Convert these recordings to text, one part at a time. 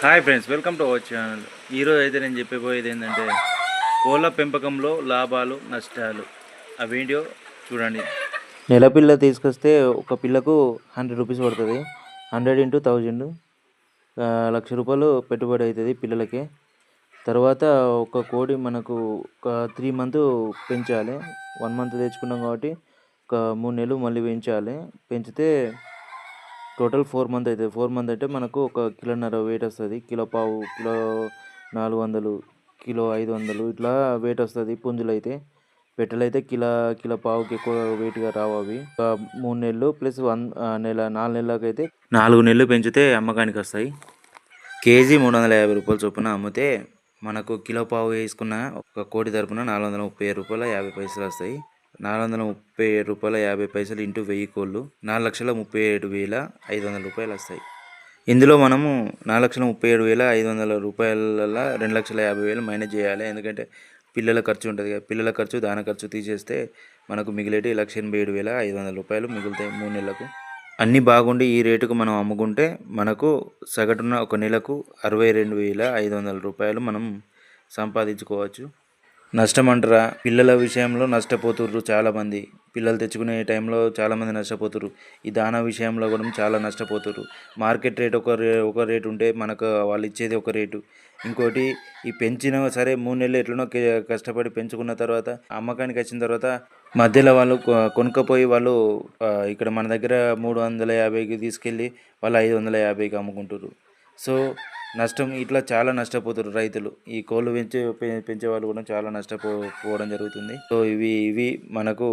Hi friends welcome to our channel ఈరోజు అయితే నేను చెప్పబోయేది ఏంటంటే కోళ్ళ పెంపకంలో లాభాలు నష్టాలు. ఆ వీడియో చూడండి. నెల పిల్ల తీసుకొస్తే ఒక పిల్లకు హండ్రెడ్ రూపీస్ పడుతుంది. హండ్రెడ్ ఇంటూ థౌజండ్ లక్ష రూపాయలు పెట్టుబడి అవుతుంది పిల్లలకి. తర్వాత ఒక కోడి మనకు ఒక త్రీ మంత్ పెంచాలి. వన్ మంత్ తెచ్చుకున్నాం కాబట్టి ఒక మూడు నెలలు మళ్ళీ పెంచాలి. పెంచితే టోటల్ ఫోర్ మంత్ అవుతుంది ఫోర్ మంత్ అంటే మనకు ఒక కిలోన్నర వెయిట్ వస్తుంది. కిలో పావు కిలో నాలుగు వందలు కిలో ఐదు వందలు ఇట్లా వెయిట్ వస్తుంది పుంజులు అయితే పెట్టెలు అయితే కిలో కిలో పావుకి ఎక్కువ వెయిట్గా రావు అవి. మూడు నెలలు ప్లస్ వన్ నెల నాలుగు నెలలకు అయితే నాలుగు నెలలు పెంచితే అమ్మకానికి వస్తాయి. కేజీ మూడు వందల యాభై రూపాయల చొప్పున అమ్మితే మనకు కిలో పావు వేసుకున్న ఒక కోటి తరపున నాలుగు వందల ముప్పై రూపాయల యాభై పైసలు వస్తాయి. నాలుగు వందల ముప్పై ఏడు రూపాయల యాభై పైసలు ఇంటూ వెయ్యి కోళ్ళు నాలుగు లక్షల ముప్పై ఏడు వేల ఐదు వందల రూపాయలు వస్తాయి. ఇందులో మనము నాలుగు లక్షల ముప్పై ఏడు వేల ఐదు వందల రూపాయల రెండు లక్షల యాభై వేలు మైనస్ చేయాలి. ఎందుకంటే పిల్లల ఖర్చు ఉంటుంది కదా పిల్లల ఖర్చు దాన ఖర్చు తీసేస్తే మనకు మిగిలేటి లక్ష ఎనభై ఏడు వేల ఐదు వందల రూపాయలు మిగులుతాయి మూడు నెలలకు. అన్నీ బాగుండి ఈ రేటుకు మనం అమ్ముకుంటే మనకు సగటున ఒక నెలకు అరవై రెండు వేల ఐదు వందల రూపాయలు మనం సంపాదించుకోవచ్చు. నష్టం అంటారా పిల్లల విషయంలో నష్టపోతుర్రు చాలామంది. పిల్లలు తెచ్చుకునే టైంలో చాలామంది నష్టపోతుర్రు. ఈ దానా విషయంలో కూడా చాలా నష్టపోతుర్రు. మార్కెట్ రేట్ ఒక రే ఒక రేటు ఉంటే మనకు వాళ్ళు ఇచ్చేది ఒక రేటు. ఇంకోటి ఈ పెంచిన సరే మూడు నెలలు ఎట్లనో కే- కష్టపడి పెంచుకున్న తర్వాత అమ్మకానికి వచ్చిన తర్వాత మధ్యలో వాళ్ళు కొనుక్కపోయి వాళ్ళు ఇక్కడ మన దగ్గర మూడు వందల యాభైకి తీసుకెళ్ళి వాళ్ళు ఐదు వందల యాభైకి అమ్ముకుంటారు సో నష్టం ఇట్లా చాలా నష్టపోతారు రైతులు. ఈ కోళ్ళు పెంచే పె- పెంచే వాళ్ళు కూడా చాలా నష్టపోవడం జరుగుతుంది. సో ఇవి ఇవి మనకు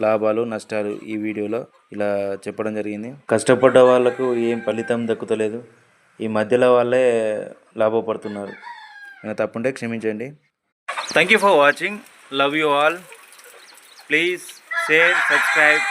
లాభాలు నష్టాలు ఈ వీడియోలో ఇలా చెప్పడం జరిగింది. కష్టపడ్డ వాళ్ళకు ఏం ఫలితం దక్కుతలేదు. ఈ మధ్యలో వాళ్ళే లాభపడుతున్నారు. నేను తప్పుంటే క్షమించండి. Thank you for watching love you all please share subscribe